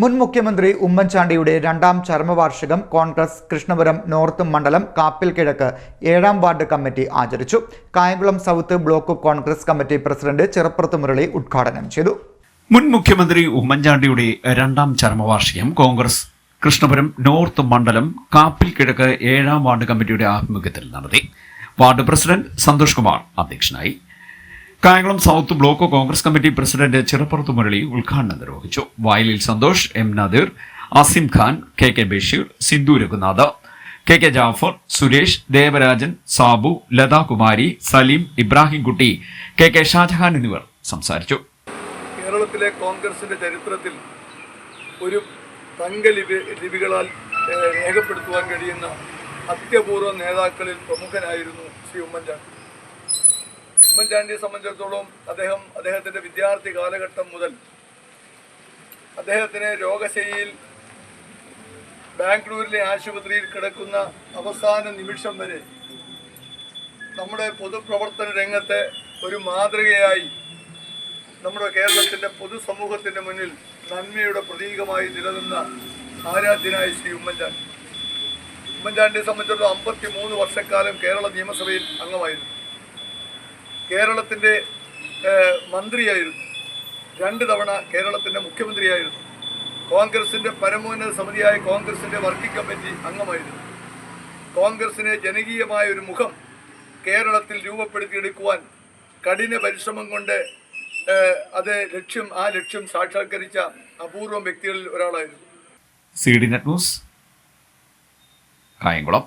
മുൻ മുഖ്യമന്ത്രി ഉമ്മൻചാണ്ടിയുടെ രണ്ടാം ചരമവാർഷികം കോൺഗ്രസ് കൃഷ്ണപുരം നോർത്ത് മണ്ഡലം കാപ്പിൽ കിഴക്ക് ഏഴാം വാർഡ് കമ്മിറ്റി ആചരിച്ചു. Kayamkulam south block Congress committee president Cheruppurathu Murali ഉദ്ഘാടനം ചെയ്തു. മുൻ മുഖ്യമന്ത്രി ഉമ്മൻചാണ്ടിയുടെ രണ്ടാം ചരമവാർഷികം കോൺഗ്രസ് കൃഷ്ണപുരം നോർത്ത് മണ്ഡലം കാപ്പിൽ കിഴക്ക് ഏഴാം വാർഡ് കമ്മിറ്റിയുടെ ആഭിമുഖ്യത്തിൽ നടത്തി. വാർഡ് പ്രസിഡന്റ് സന്തോഷ് കുമാർ അധ്യക്ഷനായി. Kayamkulam south block Congress committee president Chirappurathu Murali ഉദ്ഘാടനം നിർവഹിച്ചു. വയലിൽ Santhosh M Nadeer Asim Khan K K Basheer Sindhu Raghunath K K Jafar Suresh Devarajan Sabu Lathakumari Saleem Ibrahimkutty K K Shajahan എന്നിവർ സംസാരിച്ചു. കേരളത്തിലെ കോൺഗ്രസിന്റെ ചരിത്രത്തിൽ ഒരു തങ്കലിപി ലിപികളാൽ ഏഹ്, രേഖപ്പെടുത്തുവാൻ കഴിയുന്ന അത്യപൂർവ നേതാക്കളിൽ പ്രമുഖനായിരുന്നു ശ്രീ ഉമ്മൻചാണ്ടി. ഉമ്മൻചാണ്ടിയെ സംബന്ധിച്ചിടത്തോളം അദ്ദേഹം അദ്ദേഹത്തിന്റെ വിദ്യാർത്ഥി കാലഘട്ടം മുതൽ അദ്ദേഹത്തിന് രോഗശൈലിയിൽ ബാംഗ്ലൂരിലെ ആശുപത്രിയിൽ കിടക്കുന്ന അവസാന നിമിഷം വരെ നമ്മുടെ പൊതുപ്രവർത്തന രംഗത്തെ ഒരു മാതൃകയായി നമ്മുടെ കേരളത്തിന്റെ പൊതുസമൂഹത്തിന്റെ മുന്നിൽ നന്മയുടെ പ്രതീകമായി നിലനിന്ന ആരാധ്യനായ ശ്രീ ഉമ്മൻചാണ്ടി. ഉമ്മൻചാണ്ടിയെ സംബന്ധിച്ചിടത്തോളം അമ്പത്തി മൂന്ന് വർഷക്കാലം കേരള നിയമസഭയിൽ അംഗമായിരുന്നു. കേരളത്തിന്റെ ഏഹ്, മന്ത്രിയായിരുന്നു. രണ്ട് തവണ കേരളത്തിന്റെ മുഖ്യമന്ത്രിയായിരുന്നു. കോൺഗ്രസിന്റെ പരമോന്നത സമിതിയായ കോൺഗ്രസിന്റെ വർക്കിംഗ് കമ്മിറ്റി അംഗമായിരുന്നു. കോൺഗ്രസിനെ ജനകീയമായ ഒരു മുഖം കേരളത്തിൽ രൂപപ്പെടുത്തിയെടുക്കുവാൻ കഠിന പരിശ്രമം കൊണ്ട് അത് ലക്ഷ്യം ആ ലക്ഷ്യം സാക്ഷാത്കരിച്ച അപൂർവം വ്യക്തികളിൽ ഒരാളായിരുന്നു. C D net news Kayamkulam.